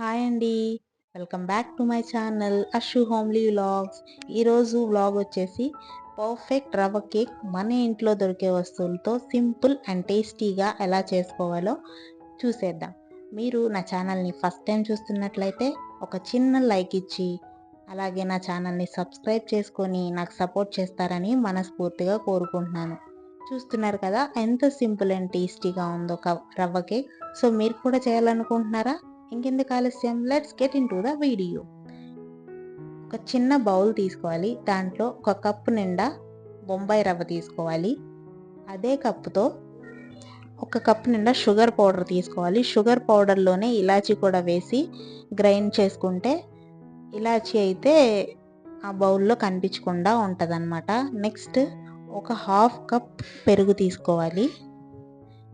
Hi అండి. Welcome back to my channel Ashu homely vlogs. ఈరోజు vlog వచ్చేసి perfect రవ్వ కేక్ మన ఇంట్లో దొరికే వస్తువులతో సింపుల్ అండ్ టేస్టీగా ఎలా చేసుకోవాలో చూసేద్దాం. మీరు నా ఛానల్ని ఫస్ట్ టైం చూస్తున్నట్లయితే ఒక చిన్న లైక్ ఇచ్చి అలాగే నా ఛానల్ని సబ్స్క్రైబ్ చేసుకొని నాకు సపోర్ట్ చేస్తారని మనస్ఫూర్తిగా కోరుకుంటున్నాను. చూస్తున్నారు కదా ఎంత సింపుల్ అండ్ టేస్టీగా ఉందో రవ్వ కేక్. సో మీరు కూడా చేయాలనుకుంటున్నారా? ఇంకెందుకు ఆలస్యం? Let's get into the video ఒక చిన్న బౌల్ తీసుకోవాలి. దాంట్లో ఒక కప్పు నిండా బొంబాయి రవ్వ తీసుకోవాలి. అదే కప్పుతో ఒక కప్పు నిండా షుగర్ పౌడర్ తీసుకోవాలి. షుగర్ పౌడర్లోనే ఇలాచీ కూడా వేసి గ్రైండ్ చేసుకుంటే ఇలాచీ అయితే ఆ బౌల్లో కనిపించకుండా ఉంటుంది నెక్స్ట్ ఒక హాఫ్ కప్ పెరుగు తీసుకోవాలి.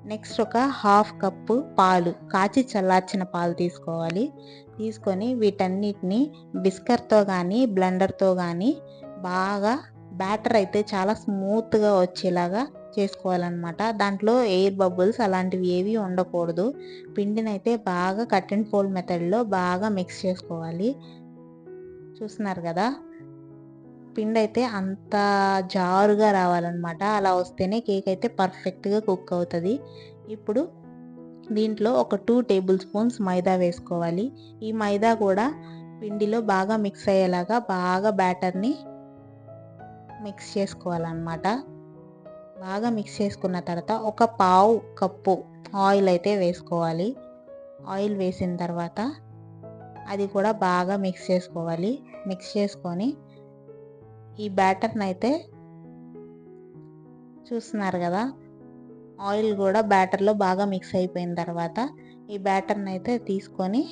నెక్స్ట్ ఒక హాఫ్ కప్పు పాలు కాచి చల్లార్చిన పాలు తీసుకోవాలి. తీసుకొని వీటన్నిటిని బిస్కర్తో కానీ బ్లెండర్తో కానీ బాగా బ్యాటర్ అయితే చాలా స్మూత్గా వచ్చేలాగా చేసుకోవాలన్నమాట. దాంట్లో ఎయిర్ బబుల్స్ అలాంటివి ఏవి ఉండకూడదు. పిండినైతే బాగా కట్ అండ్ ఫోల్డ్ మెథడ్లో బాగా మిక్స్ చేసుకోవాలి. చూస్తున్నారు కదా? పిండి అయితే అంత జారుగా రావాలన్నమాట. అలా వస్తేనే కేక్ అయితే పర్ఫెక్ట్గా కుక్ అవుతుంది. ఇప్పుడు దీంట్లో ఒక టూ టేబుల్ స్పూన్స్ మైదా వేసుకోవాలి. ఈ మైదా కూడా పిండిలో బాగా మిక్స్ అయ్యేలాగా బాగా బ్యాటర్ని మిక్స్ చేసుకోవాలన్నమాట. బాగా మిక్స్ చేసుకున్న తర్వాత ఒక పావు కప్పు ఆయిల్ అయితే వేసుకోవాలి. ఆయిల్ వేసిన తర్వాత అది కూడా బాగా మిక్స్ చేసుకోవాలి. మిక్స్ చేసుకొని ఈ బ్యాటర్ని అయితే చూస్తున్నారు కదా ఆయిల్ కూడా బ్యాటర్లో బాగా మిక్స్ అయిపోయిన తర్వాత ఈ బ్యాటర్ని అయితే తీసుకొని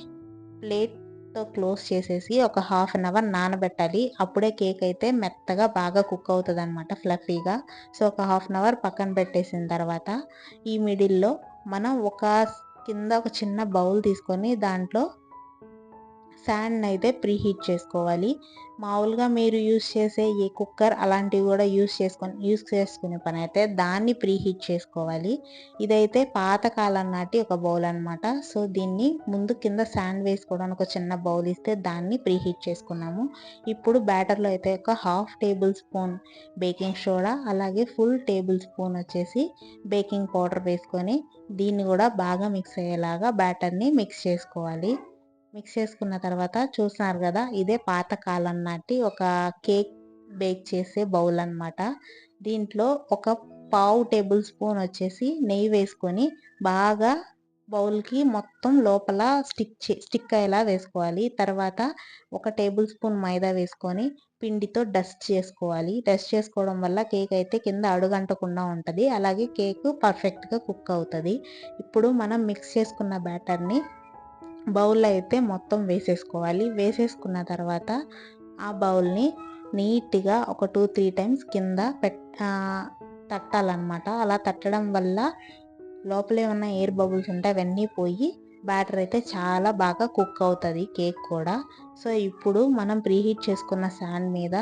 ప్లేట్తో క్లోజ్ చేసేసి ఒక హాఫ్ అన్ అవర్ నానబెట్టాలి. అప్పుడే కేక్ అయితే మెత్తగా బాగా కుక్ అవుతుంది అనమాట ఫ్లఫీగా. సో ఒక హాఫ్ అన్ అవర్ పక్కన పెట్టేసిన తర్వాత ఈ మిడిల్లో మనం ఒక కింద ఒక చిన్న బౌల్ తీసుకొని దాంట్లో శాండ్ని అయితే ప్రీ హీట్ చేసుకోవాలి. మామూలుగా మీరు యూస్ చేసే ఏ కుక్కర్ అలాంటివి కూడా యూస్ చేసుకొని యూస్ చేసుకునే పని అయితే దాన్ని ప్రీ హీట్ చేసుకోవాలి. ఇదైతే పాతకాలం నాటి ఒక బౌల్ అనమాట సో దీన్ని ముందు కింద శాండ్ వేసుకోవడానికి ఒక చిన్న బౌల్ ఇస్తే దాన్ని ప్రీ హీట్ చేసుకున్నాము. ఇప్పుడు బ్యాటర్లో అయితే ఒక half tablespoon baking soda అలాగే ఫుల్ టేబుల్ స్పూన్ వచ్చేసి బేకింగ్ పౌడర్ వేసుకొని దీన్ని కూడా బాగా మిక్స్ అయ్యేలాగా బ్యాటర్ని మిక్స్ చేసుకోవాలి. మిక్స్ చేసుకున్న తర్వాత చూస్తున్నారు కదా ఇదే పాతకాలం నాటి ఒక కేక్ బేక్ చేసే బౌల్ అనమాట దీంట్లో ఒక పావు టేబుల్ స్పూన్ వచ్చేసి నెయ్యి వేసుకొని బాగా బౌల్కి మొత్తం లోపల స్టిక్ చే స్టిక్ అయ్యేలా వేసుకోవాలి. తర్వాత ఒక టేబుల్ స్పూన్ మైదా వేసుకొని పిండితో డస్ట్ చేసుకోవాలి. డస్ట్ చేసుకోవడం వల్ల కేక్ అయితే కింద అడుగంటకుండా ఉంటుంది. అలాగే కేక్ పర్ఫెక్ట్గా కుక్ అవుతుంది. ఇప్పుడు మనం మిక్స్ చేసుకున్న బ్యాటర్ని బౌల్లో అయితే మొత్తం వేసేసుకోవాలి. వేసేసుకున్న తర్వాత ఆ బౌల్ని నీట్గా ఒక టూ త్రీ టైమ్స్ కింద పెట్ తట్టాలన్నమాట. అలా తట్టడం వల్ల లోపల ఉన్న ఎయిర్ బబుల్స్ ఉంటే అవన్నీ పోయి బ్యాటర్ అయితే చాలా బాగా కుక్ అవుతుంది కేక్ కూడా. సో ఇప్పుడు మనం ప్రీహీట్ చేసుకున్న శాండ్ మీద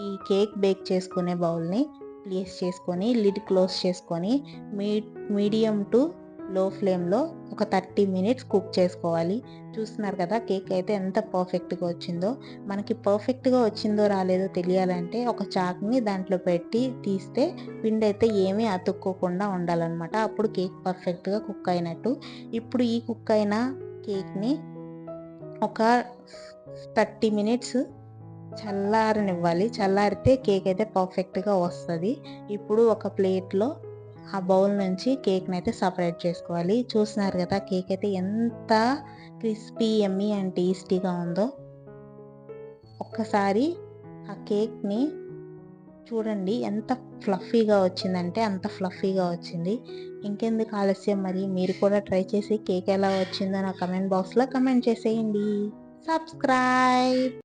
ఈ కేక్ బేక్ చేసుకునే బౌల్ని ప్లేస్ చేసుకొని లిడ్ క్లోజ్ చేసుకొని మీ మీడియం టు లో ఫ్లేమ్లో ఒక థర్టీ మినిట్స్ కుక్ చేసుకోవాలి. చూస్తున్నారు కదా కేక్ అయితే ఎంత పర్ఫెక్ట్గా వచ్చిందో. మనకి పర్ఫెక్ట్గా వచ్చిందో రాలేదో తెలియాలంటే ఒక చాక్ని దాంట్లో పెట్టి తీస్తే పిండి అయితే ఏమీ అతుక్కోకుండా ఉండాలన్నమాట. అప్పుడు కేక్ పర్ఫెక్ట్గా కుక్ అయినట్టు. ఇప్పుడు ఈ కుక్ అయిన కేక్ని ఒక థర్టీ మినిట్స్ చల్లారనివ్వాలి. చల్లారితే కేక్ అయితే పర్ఫెక్ట్గా వస్తుంది. ఇప్పుడు ఒక ప్లేట్లో ఆ బౌల్ నుంచి కేక్ని అయితే సపరేట్ చేసుకోవాలి. చూస్తున్నారు కదా కేక్ అయితే ఎంత క్రిస్పీ ఎమ్మీ అండ్ టేస్టీగా ఉందో. ఒక్కసారి ఆ కేక్ని చూడండి ఎంత ఫ్లఫీగా వచ్చిందంటే అంత ఫ్లఫీగా వచ్చింది. ఇంకెందుకు ఆలస్యం? మరి మీరు కూడా ట్రై చేసి కేక్ ఎలా వచ్చిందో నా కమెంట్ బాక్స్లో కమెంట్ చేసేయండి. సబ్స్క్రైబ్!